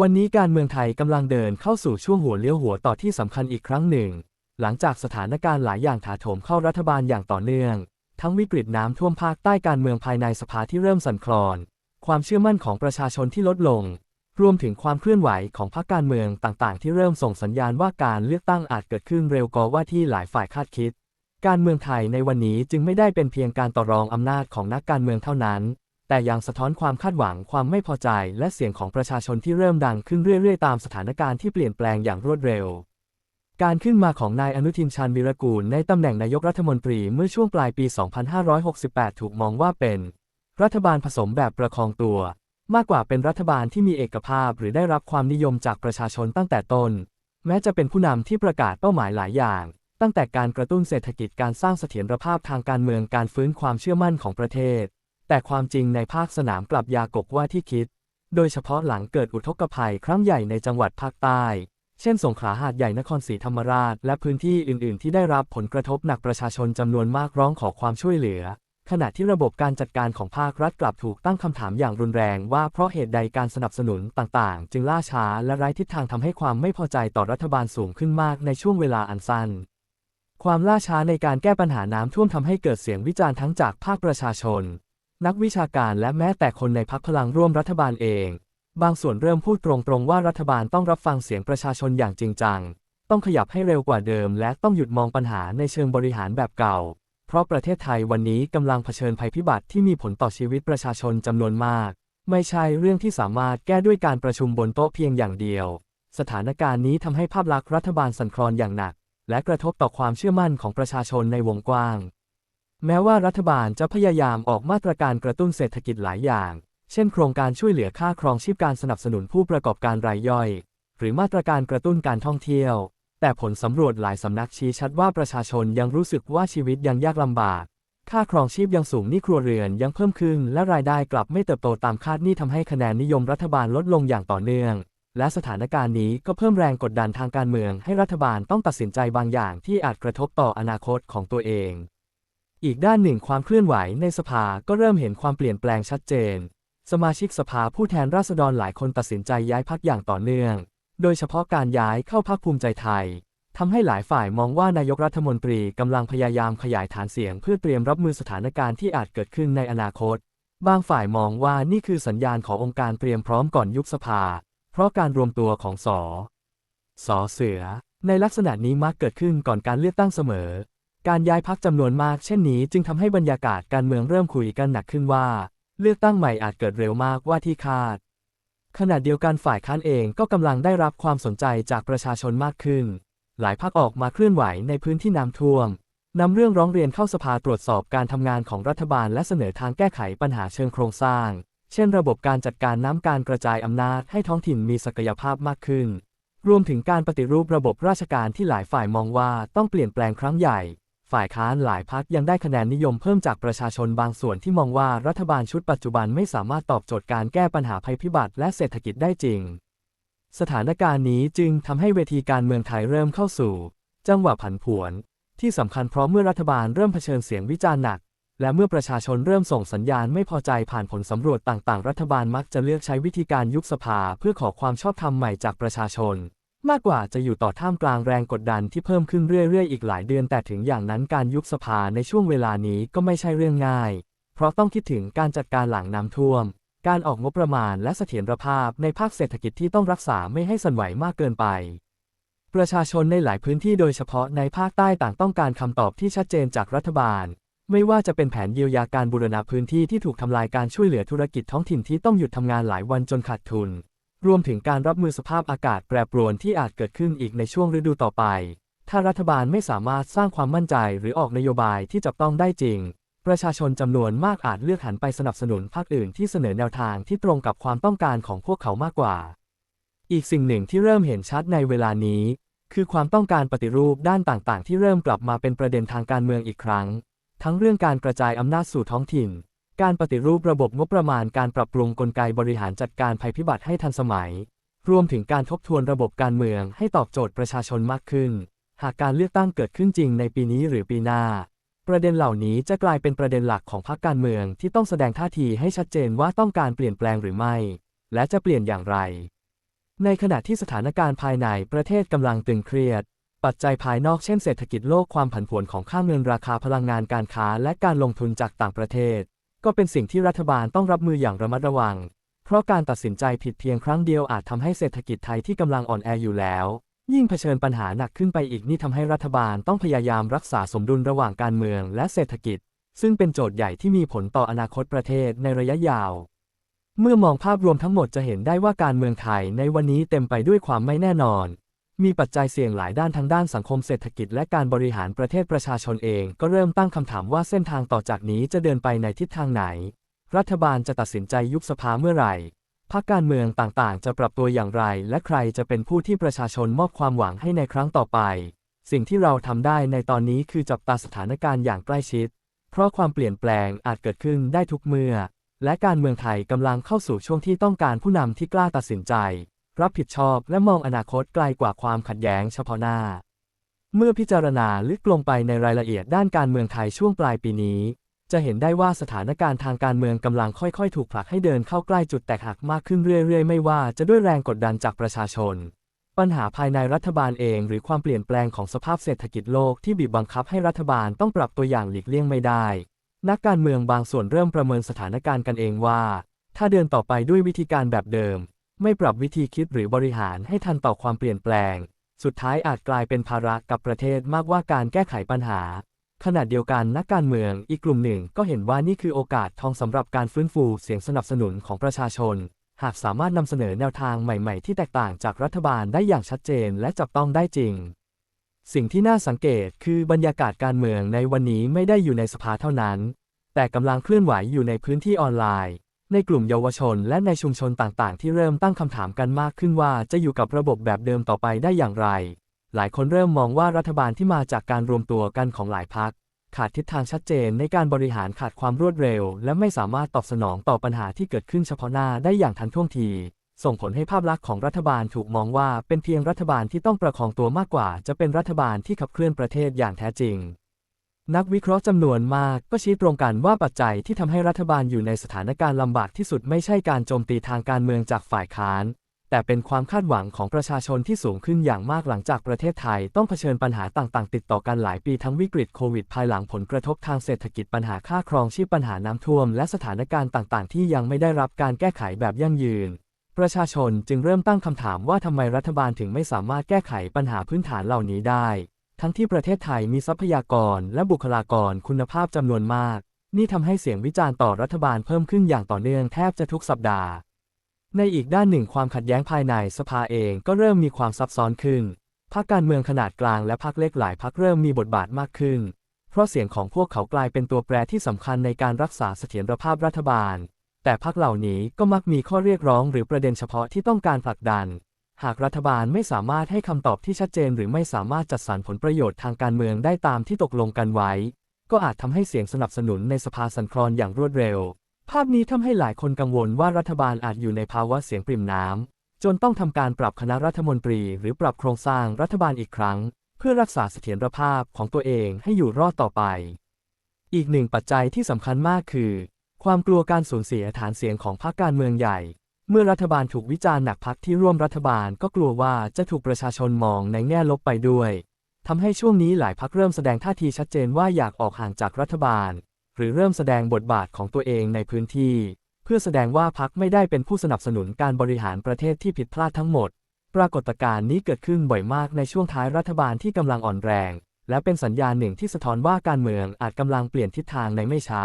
วันนี้การเมืองไทยกำลังเดินเข้าสู่ช่วงหัวเลี้ยวหัวต่อที่สำคัญอีกครั้งหนึ่ง หลังจากสถานการณ์หลายอย่างถาโถมเข้ารัฐบาลอย่างต่อเนื่อง ทั้งวิกฤตน้ำท่วมภาคใต้การเมืองภายในสภาที่เริ่มสั่นคลอน ความเชื่อมั่นของประชาชนที่ลดลง รวมถึงความเคลื่อนไหวของพรรคการเมืองต่างๆ ที่เริ่มส่งสัญญาณว่าการเลือกตั้งอาจเกิดขึ้นเร็วกว่าที่หลายฝ่ายคาดคิด การเมืองไทยในวันนี้จึงไม่ได้เป็นเพียงการต่อรองอำนาจของนักการเมืองเท่านั้น แต่ยังสะท้อนความคาดหวังความไม่พอใจ และเสียงของประชาชนที่เริ่มดังขึ้นเรื่อยๆ ตามสถานการณ์ที่เปลี่ยนแปลงอย่างรวดเร็ว การขึ้นมาของนายอนุทินชาญวีรกูลในตำแหน่งนายกรัฐมนตรีเมื่อช่วงปลายปี 2568 ถูกมองว่าเป็น รัฐบาลผสมแบบประคองตัว มากกว่าเป็นรัฐบาลที่มีเอกภาพหรือได้รับความนิยมจากประชาชนตั้งแต่ต้น แม้จะเป็นผู้นำที่ประกาศเป้าหมายหลายอย่าง ตั้งแต่การกระตุ้นเศรษฐกิจการสร้างเสถียรภาพทางการเมืองการฟื้นความเชื่อมั่นของประเทศ แต่ความจริงในภาคสนามกลับยากกว่าที่คิด โดยเฉพาะหลังเกิดอุทกภัยครั้งใหญ่ในจังหวัดภาคใต้ เช่นสงขลาหาดใหญ่นครศรีธรรมราช และพื้นที่อื่น ๆ ที่ได้รับผลกระทบหนักประชาชนจำนวนมากร้องขอความช่วยเหลือ ขณะที่ระบบการจัดการของภาครัฐกลับถูกตั้งคำถามอย่างรุนแรงว่าเพราะเหตุใดการสนับสนุนต่าง ๆ จึงล่าช้าและไร้ทิศทางทำให้ความไม่พอใจต่อรัฐบาลสูงขึ้นมากในช่วงเวลาอันสั้นความล่าช้าในการแก้ปัญหาน้ำท่วมทำให้เกิดเสียงวิจารณ์ทั้งจากภาคประชาชน นักวิชาการและแม้แต่คนในพักพลังร่วมรัฐบาลเอง บางส่วนเริ่มพูดตรงๆว่ารัฐบาลต้องรับฟังเสียงประชาชนอย่างจริงจัง ต้องขยับให้เร็วกว่าเดิม และต้องหยุดมองปัญหาในเชิงบริหารแบบเก่า เพราะประเทศไทยวันนี้กำลังเผชิญภัยพิบัติที่มีผลต่อชีวิตประชาชนจำนวนมาก ไม่ใช่เรื่องที่สามารถแก้ด้วยการประชุมบนโต๊ะเพียงอย่างเดียว สถานการณ์นี้ทำให้ภาพลักษณ์รัฐบาลสั่นคลอนอย่างหนัก และกระทบต่อความเชื่อมั่นของประชาชนในวงกว้าง แม้ว่ารัฐบาลจะพยายามออกมาตรการกระตุ้นเศรษฐกิจหลายอย่าง เช่นโครงการช่วยเหลือค่าครองชีพการสนับสนุนผู้ประกอบการรายย่อย หรือมาตรการกระตุ้นการท่องเที่ยว แต่ผลสำรวจหลายสำนักชี้ชัดว่าประชาชนยังรู้สึกว่าชีวิตยังยากลำบาก ค่าครองชีพยังสูงหนี้ครัวเรือนยังเพิ่มขึ้น และรายได้กลับไม่เติบโตตามคาดนี่ทำให้คะแนนนิยมรัฐบาลลดลงอย่างต่อเนื่อง และสถานการณ์นี้ก็เพิ่มแรงกดดันทางการเมือง ให้รัฐบาลต้องตัดสินใจบางอย่างที่อาจกระทบต่ออนาคตของตัวเอง อีกด้านหนึ่งความเคลื่อนไหวในสภาก็เริ่มเห็นความเปลี่ยนแปลงชัดเจน สมาชิกสภาผู้แทนราษฎรหลายคนตัดสินใจย้ายพักอย่างต่อเนื่อง โดยเฉพาะการย้ายเข้าพักภูมิใจไทยทำให้หลายฝ่ายมองว่านายกรัฐมนตรีกำลังพยายามขยายฐานเสียงเพื่อเตรียมรับมือสถานการณ์ที่อาจเกิดขึ้นในอนาคต บางฝ่ายมองว่านี่คือสัญญาณขององค์การเตรียมพร้อมก่อนยุบสภา เพราะการรวมตัวของสสเสือ ในลักษณะนี้มักเกิดขึ้นก่อนการเลือกตั้งเสมอ การย้ายพักจำนวนมากเช่นนี้จึงทำให้บรรยากาศการเมืองเริ่มคุยกันหนักขึ้นว่า เลือกตั้งใหม่อาจเกิดเร็วมากว่าที่คาด ขณะเดียวกันฝ่ายค้านเองก็กำลังได้รับความสนใจจากประชาชนมากขึ้น หลายพักออกมาเคลื่อนไหวในพื้นที่น้ำท่วมนำเรื่องร้องเรียนเข้าสภาตรวจสอบการทำงานของรัฐบาลและเสนอทางแก้ไขปัญหาเชิงโครงสร้าง เช่น ระบบการจัดการน้ำการกระจายอำนาจให้ท้องถิ่นมีศักยภาพมากขึ้น รวมถึงการปฏิรูประบบราชการที่หลายฝ่ายมองว่าต้องเปลี่ยนแปลงครั้งใหญ่ ฝ่ายค้านหลายพักยังได้คะแนนนิยมเพิ่มจากประชาชนบางส่วนที่มองว่ารัฐบาลชุดปัจจุบันไม่สามารถตอบโจทย์การแก้ปัญหาภัยพิบัติและเศรษฐกิจได้จริง สถานการณ์นี้จึงทำให้เวทีการเมืองไทยเริ่มเข้าสู่ จังหวะผันผวน ที่สำคัญเพราะเมื่อรัฐบาลเริ่มเผชิญเสียงวิจารณ์หนัก และเมื่อประชาชนเริ่มส่งสัญญาณไม่พอใจผ่านผลสำรวจต่างๆ รัฐบาลมักจะเลือกใช้วิธีการยุบสภา เพื่อขอความชอบธรรมใหม่จากประชาชน มากกว่าจะอยู่ต่อท่ามกลางแรงกดดันที่เพิ่มขึ้นเรื่อยๆ อีกหลายเดือนแต่ถึงอย่างนั้นการยุบสภาในช่วงเวลานี้ก็ไม่ใช่เรื่องง่าย เพราะต้องคิดถึงการจัดการหลังน้ำท่วม การออกงบประมาณและเสถียรภาพในภาคเศรษฐกิจที่ต้องรักษาไม่ให้สั่นไหวมากเกินไป ประชาชนในหลายพื้นที่โดยเฉพาะในภาคใต้ต่างต้องการคำตอบที่ชัดเจนจากรัฐบาล ไม่ว่าจะเป็นแผนเยียวยาการบูรณะพื้นที่ที่ถูกทำลายการช่วยเหลือธุรกิจท้องถิ่นที่ต้องหยุดทำงานหลายวันจนขาดทุน รวมถึงการรับมือสภาพอากาศแปรปรวนที่อาจเกิดขึ้นอีกในช่วงฤดูต่อไป ถ้ารัฐบาลไม่สามารถสร้างความมั่นใจหรือออกนโยบายที่จับต้องได้จริง ประชาชนจำนวนมากอาจเลือกหันไปสนับสนุนพรรคอื่นที่เสนอแนวทางที่ตรงกับความต้องการของพวกเขามากกว่า อีกสิ่งหนึ่งที่เริ่มเห็นชัดในเวลานี้ คือความต้องการปฏิรูปด้านต่างๆ ที่เริ่มกลับมาเป็นประเด็นทางการเมืองอีกครั้ง ทั้งเรื่องการกระจายอำนาจสู่ท้องถิ่น การปฏิรูประบบงบประมาณการปรับปรุงกลไกบริหารจัดการภัยพิบัติให้ทันสมัย รวมถึงการทบทวนระบบการเมืองให้ตอบโจทย์ประชาชนมากขึ้น หากการเลือกตั้งเกิดขึ้นจริงในปีนี้หรือปีหน้า ประเด็นเหล่านี้จะกลายเป็นประเด็นหลักของพรรคการเมืองที่ต้องแสดงท่าทีให้ชัดเจนว่าต้องการเปลี่ยนแปลงหรือไม่ และจะเปลี่ยนอย่างไร ในขณะที่สถานการณ์ภายในประเทศกำลังตึงเครียดปัจจัยภายนอกเช่นเศรษฐกิจโลกความผันผวนของค่าเงินราคาพลังงานการค้าและการลงทุนจากต่างประเทศ ก็เป็นสิ่งที่รัฐบาลต้องรับมืออย่างระมัดระวัง เพราะการตัดสินใจผิดเพียงครั้งเดียวอาจทำให้เศรษฐกิจไทยที่กำลังอ่อนแออยู่แล้ว ยิ่งเผชิญปัญหาหนักขึ้นไปอีกนี่ทำให้รัฐบาลต้องพยายามรักษาสมดุลระหว่างการเมืองและเศรษฐกิจ ซึ่งเป็นโจทย์ใหญ่ที่มีผลต่ออนาคตประเทศในระยะยาว เมื่อมองภาพรวมทั้งหมดจะเห็นได้ว่าการเมืองไทยในวันนี้เต็มไปด้วยความไม่แน่นอน มีปัจจัยเสี่ยงหลายด้านทั้งด้านสังคมเศรษฐกิจและการบริหารประเทศประชาชนเองก็เริ่มตั้งคำถามว่าเส้นทางต่อจากนี้จะเดินไปในทิศทางไหน รัฐบาลจะตัดสินใจยุบสภาเมื่อไหร่พรรคการเมืองต่างๆ จะปรับตัวอย่างไร และใครจะเป็นผู้ที่ประชาชนมอบความหวังให้ในครั้งต่อไป สิ่งที่เราทำได้ในตอนนี้คือจับตาสถานการณ์อย่างใกล้ชิด เพราะความเปลี่ยนแปลงอาจเกิดขึ้นได้ทุกเมื่อ และการเมืองไทยกำลังเข้าสู่ช่วงที่ต้องการผู้นำที่กล้าตัดสินใจ รับผิดชอบและมองอนาคตไกลกว่าความขัดแย้งเฉพาะหน้า เมื่อพิจารณาลึกลงไปในรายละเอียดด้านการเมืองไทยช่วงปลายปีนี้ จะเห็นได้ว่าสถานการณ์ทางการเมืองกำลังค่อยๆ ถูกผลักให้เดินเข้าใกล้จุดแตกหักมากขึ้นเรื่อยๆ ไม่ว่าจะด้วยแรงกดดันจากประชาชน ปัญหาภายในรัฐบาลเองหรือความเปลี่ยนแปลงของสภาพเศรษฐกิจโลกที่บีบบังคับให้รัฐบาลต้องปรับตัวอย่างหลีกเลี่ยงไม่ได้นักการเมืองบางส่วนเริ่มประเมินสถานการณ์กันเองว่า ถ้าเดินต่อไปด้วยวิธีการแบบเดิม ไม่ปรับวิธีคิดหรือบริหารให้ทันต่อความเปลี่ยนแปลง สุดท้ายอาจกลายเป็นภาระกับประเทศมากกว่าการแก้ไขปัญหา ขณะเดียวกันนักการเมืองอีกกลุ่มหนึ่งก็เห็นว่านี่คือโอกาสทองสำหรับการฟื้นฟูเสียงสนับสนุนของประชาชน หากสามารถนำเสนอแนวทางใหม่ๆ ที่แตกต่างจากรัฐบาลได้อย่างชัดเจนและจับต้องได้จริง สิ่งที่น่าสังเกตคือบรรยากาศการเมืองในวันนี้ไม่ได้อยู่ในสภาเท่านั้น แต่กำลังเคลื่อนไหวอยู่ในพื้นที่ออนไลน์ ในกลุ่มเยาวชนและในชุมชนต่างๆ ที่เริ่มตั้งคำถามกันมากขึ้นว่าจะอยู่กับระบบแบบเดิมต่อไปได้อย่างไร หลายคนเริ่มมองว่ารัฐบาลที่มาจากการรวมตัวกันของหลายพรรคขาดทิศทางชัดเจนในการบริหารขาดความรวดเร็ว และไม่สามารถตอบสนองต่อปัญหาที่เกิดขึ้นเฉพาะหน้าได้อย่างทันท่วงที ส่งผลให้ภาพลักษณ์ของรัฐบาลถูกมองว่าเป็นเพียงรัฐบาลที่ต้องประคองตัวมากกว่า จะเป็นรัฐบาลที่ขับเคลื่อนประเทศอย่างแท้จริง นักวิเคราะห์จำนวนมากก็ชี้ตรงกันว่าปัจจัยที่ทำให้รัฐบาลอยู่ในสถานการณ์ลำบากที่สุดไม่ใช่การโจมตีทางการเมืองจากฝ่ายค้าน แต่เป็นความคาดหวังของประชาชนที่สูงขึ้นอย่างมากหลังจากประเทศไทยต้องเผชิญปัญหาต่างๆ ติดต่อกันหลายปีทั้งวิกฤตโควิดภายหลังผลกระทบทางเศรษฐกิจปัญหาค่าครองชีพปัญหาน้ำท่วม และสถานการณ์ต่างๆ ที่ยังไม่ได้รับการแก้ไขแบบยั่งยืน ประชาชนจึงเริ่มตั้งคำถามว่าทำไมรัฐบาลถึงไม่สามารถแก้ไขปัญหาพื้นฐานเหล่านี้ได้ ทั้งที่ประเทศไทยมีทรัพยากรและบุคลากรคุณภาพจำนวนมาก นี่ทำให้เสียงวิจารณ์ต่อรัฐบาลเพิ่มขึ้นอย่างต่อเนื่องแทบจะทุกสัปดาห์ ในอีกด้านหนึ่งความขัดแย้งภายในสภาเองก็เริ่มมีความซับซ้อนขึ้นพรรคการเมืองขนาดกลางและพรรคเล็กหลายพรรคเริ่มมีบทบาทมากขึ้น เพราะเสียงของพวกเขากลายเป็นตัวแปรที่สำคัญในการรักษาเสถียรภาพรัฐบาล แต่พรรคเหล่านี้ก็มักมีข้อเรียกร้องหรือประเด็นเฉพาะที่ต้องการผลักดัน หากรัฐบาลไม่สามารถให้คำตอบที่ชัดเจน หรือไม่สามารถจัดสรรผลประโยชน์ทางการเมืองได้ตามที่ตกลงกันไว้ ก็อาจทำให้เสียงสนับสนุนในสภาสั่นคลอนอย่างรวดเร็ว ภาพนี้ทำให้หลายคนกังวลว่ารัฐบาลอาจอยู่ในภาวะเสียงปริ่มน้ำจนต้องทำการปรับคณะรัฐมนตรี หรือปรับโครงสร้างรัฐบาลอีกครั้ง เพื่อรักษาเสถียรภาพของตัวเองให้อยู่รอดต่อไป อีกหนึ่งปัจจัยที่สำคัญมากคือ ความกลัวการสูญเสียฐานเสียงของพรรคการเมืองใหญ่ เมื่อรัฐบาลถูกวิจารณ์หนักพรรคที่ร่วมรัฐบาลก็กลัวว่าจะถูกประชาชนมองในแง่ลบไปด้วยทำให้ช่วงนี้หลายพรรคเริ่มแสดงท่าทีชัดเจนว่าอยากออกห่างจากรัฐบาล หรือเริ่มแสดงบทบาทของตัวเองในพื้นที่ เพื่อแสดงว่าพรรคไม่ได้เป็นผู้สนับสนุนการบริหารประเทศที่ผิดพลาดทั้งหมด ปรากฏการณ์นี้เกิดขึ้นบ่อยมากในช่วงท้ายรัฐบาลที่กำลังอ่อนแรง และเป็นสัญญาณหนึ่งที่สะท้อนว่าการเมืองอาจกำลังเปลี่ยนทิศทางในไม่ช้า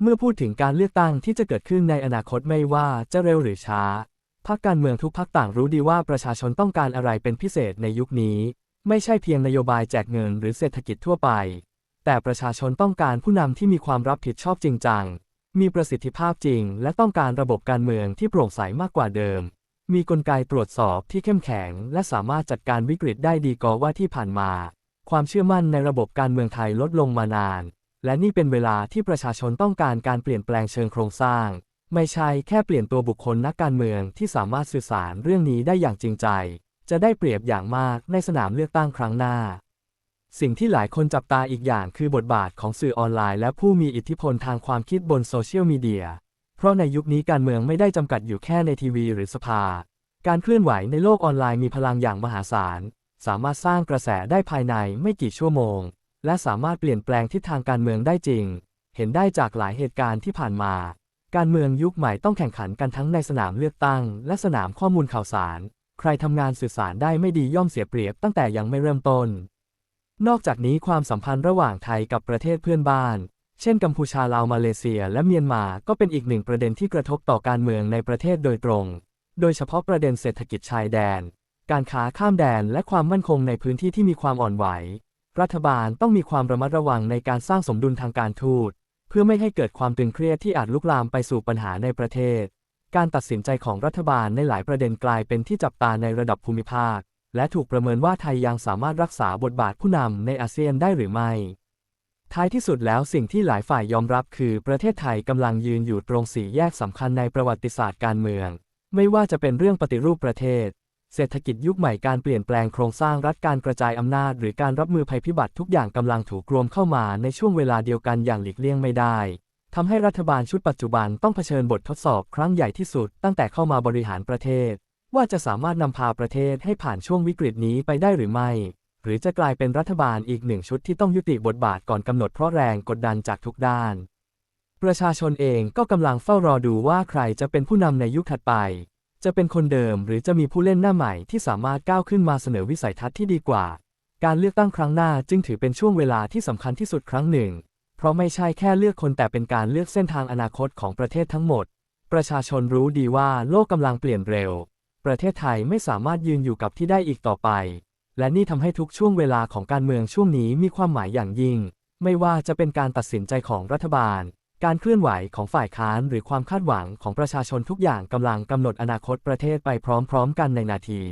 เมื่อพูดถึงการเลือกตั้งที่จะเกิดขึ้นในอนาคตไม่ว่าจะเร็วหรือช้าพรรคการเมืองทุกพรรคต่างรู้ดีว่าประชาชนต้องการอะไรเป็นพิเศษในยุคนี้ ไม่ใช่เพียงนโยบายแจกเงินหรือเศรษฐกิจทั่วไป แต่ประชาชนต้องการผู้นำที่มีความรับผิดชอบจริงจัง มีประสิทธิภาพจริง และต้องการระบบการเมืองที่โปร่งใสมากกว่าเดิม มีกลไกตรวจสอบที่เข้มแข็ง และสามารถจัดการวิกฤตได้ดีกว่าที่ผ่านมา ความเชื่อมั่นในระบบการเมืองไทยลดลงมานาน และนี่เป็นเวลาที่ประชาชนต้องการการเปลี่ยนแปลงเชิงโครงสร้าง ไม่ใช่แค่เปลี่ยนตัวบุคคลนักการเมืองที่สามารถสื่อสารเรื่องนี้ได้อย่างจริงใจ จะได้เปรียบอย่างมากในสนามเลือกตั้งครั้งหน้า สิ่งที่หลายคนจับตาอีกอย่างคือบทบาทของสื่อออนไลน์และผู้มีอิทธิพลทางความคิดบนโซเชียลมีเดีย เพราะในยุคนี้การเมืองไม่ได้จำกัดอยู่แค่ในทีวีหรือสภา การเคลื่อนไหวในโลกออนไลน์มีพลังอย่างมหาศาล สามารถสร้างกระแสได้ภายในไม่กี่ชั่วโมง และสามารถเปลี่ยนแปลงทิศทางการเมืองได้จริง เห็นได้จากหลายเหตุการณ์ที่ผ่านมา การเมืองยุคใหม่ต้องแข่งขันกันทั้งในสนามเลือกตั้ง และสนามข้อมูลข่าวสาร ใครทำงานสื่อสารได้ไม่ดีย่อมเสียเปรียบตั้งแต่ยังไม่เริ่มต้น นอกจากนี้ความสัมพันธ์ระหว่างไทยกับประเทศเพื่อนบ้าน เช่นกัมพูชาลาวมาเลเซีย และเมียนมาก็เป็นอีกหนึ่งประเด็นที่กระทบต่อการเมืองในประเทศโดยตรง โดยเฉพาะประเด็นเศรษฐกิจชายแดน การค้าข้ามแดนและความมั่นคงในพื้นที่ที่มีความอ่อนไหว รัฐบาลต้องมีความระมัดระวังในการสร้างสมดุลทางการทูต เพื่อไม่ให้เกิดความตึงเครียดที่อาจลุกลามไปสู่ปัญหาในประเทศ การตัดสินใจของรัฐบาลในหลายประเด็นกลายเป็นที่จับตาในระดับภูมิภาค และถูกประเมินว่าไทยยังสามารถรักษาบทบาทผู้นำในอาเซียนได้หรือไม่ ท้ายที่สุดแล้วสิ่งที่หลายฝ่ายยอมรับคือประเทศไทยกำลังยืนอยู่ตรงสี่แยกสำคัญในประวัติศาสตร์การเมือง ไม่ว่าจะเป็นเรื่องปฏิรูปประเทศ เศรษฐกิจยุคใหม่การเปลี่ยนแปลงโครงสร้างรัฐการกระจายอำนาจ หรือการรับมือภัยพิบัติทุกอย่างกำลังถูกรวมเข้ามาในช่วงเวลาเดียวกันอย่างหลีกเลี่ยงไม่ได้ทำให้รัฐบาลชุดปัจจุบันต้องเผชิญบททดสอบครั้งใหญ่ที่สุด ตั้งแต่เข้ามาบริหารประเทศ ว่าจะสามารถนำพาประเทศให้ผ่านช่วงวิกฤตนี้ไปได้หรือไม่ หรือจะกลายเป็นรัฐบาลอีกหนึ่งชุดที่ต้องยุติบทบาทก่อนกำหนดเพราะแรงกดดันจากทุกด้าน ประชาชนเองก็กำลังเฝ้ารอดูว่าใครจะเป็นผู้นำในยุคถัดไป จะเป็นคนเดิมหรือจะมีผู้เล่นหน้าใหม่ที่สามารถก้าวขึ้นมาเสนอวิสัยทัศน์ที่ดีกว่า การเลือกตั้งครั้งหน้าจึงถือเป็นช่วงเวลาที่สำคัญที่สุดครั้งหนึ่ง เพราะไม่ใช่แค่เลือกคนแต่เป็นการเลือกเส้นทางอนาคตของประเทศทั้งหมด ประชาชนรู้ดีว่าโลกกำลังเปลี่ยนเร็ว ประเทศไทยไม่สามารถยืนอยู่กับที่ได้อีกต่อไป และนี่ทำให้ทุกช่วงเวลาของการเมืองช่วงนี้มีความหมายอย่างยิ่ง ไม่ว่าจะเป็นการตัดสินใจของรัฐบาล การเคลื่อนไหวของฝ่ายค้านหรือความคาดหวังของประชาชนทุกอย่างกำลังกำหนดอนาคตประเทศไปพร้อมๆ กันในนาที